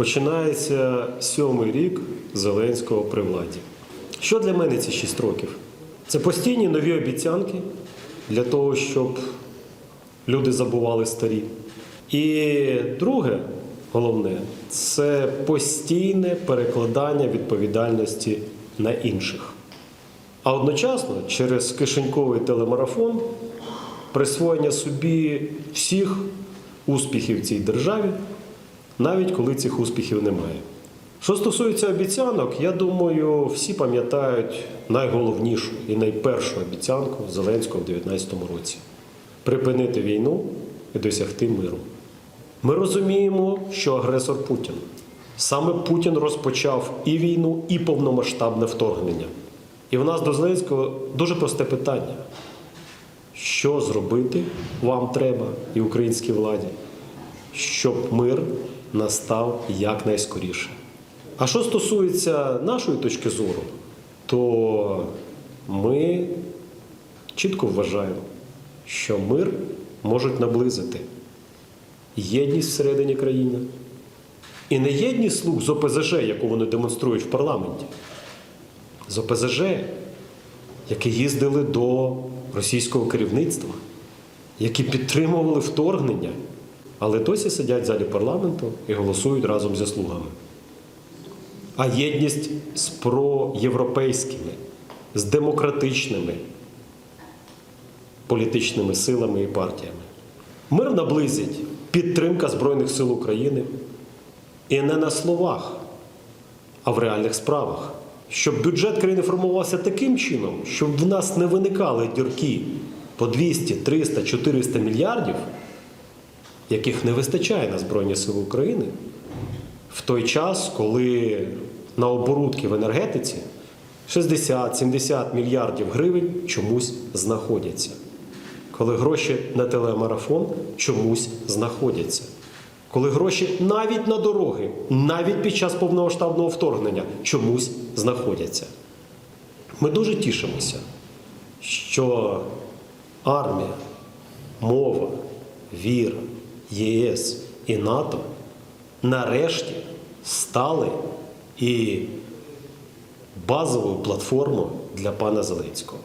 Починається сьомий рік Зеленського при владі. Що для мене ці шість років? Це постійні нові обіцянки для того, щоб люди забували старі. І друге, головне, це постійне перекладання відповідальності на інших. А одночасно через кишеньковий телемарафон присвоєння собі всіх успіхів цій державі, навіть коли цих успіхів немає. Що стосується обіцянок, я думаю, всі пам'ятають найголовнішу і найпершу обіцянку Зеленського в 2019 році припинити війну і досягти миру. Ми розуміємо, що агресор Путін. Саме Путін розпочав і війну, і повномасштабне вторгнення. І в нас до Зеленського дуже просте питання: що зробити вам треба і українській владі, щоб мир настав якнайскоріше. А що стосується нашої точки зору, то ми чітко вважаємо, що мир можуть наблизити єдність всередині країни. І не єдність слуг з ОПЗЖ, яку вони демонструють в парламенті, з ОПЗЖ, які їздили до російського керівництва, які підтримували вторгнення, але досі сидять в залі парламенту і голосують разом зі слугами. А єдність з проєвропейськими, з демократичними політичними силами і партіями. Мир наблизить підтримка Збройних сил України і не на словах, а в реальних справах. Щоб бюджет країни формувався таким чином, щоб в нас не виникали дірки по 200, 300, 400 мільярдів, яких не вистачає на Збройні Сили України, в той час, коли на оборудки в енергетиці 60-70 мільярдів гривень чомусь знаходяться. Коли гроші на телемарафон чомусь знаходяться. Коли гроші навіть на дороги, навіть під час повномасштабного вторгнення чомусь знаходяться. Ми дуже тішимося, що армія, мова, віра, ЄС і НАТО нарешті стали і базовою платформою для пана Зеленського.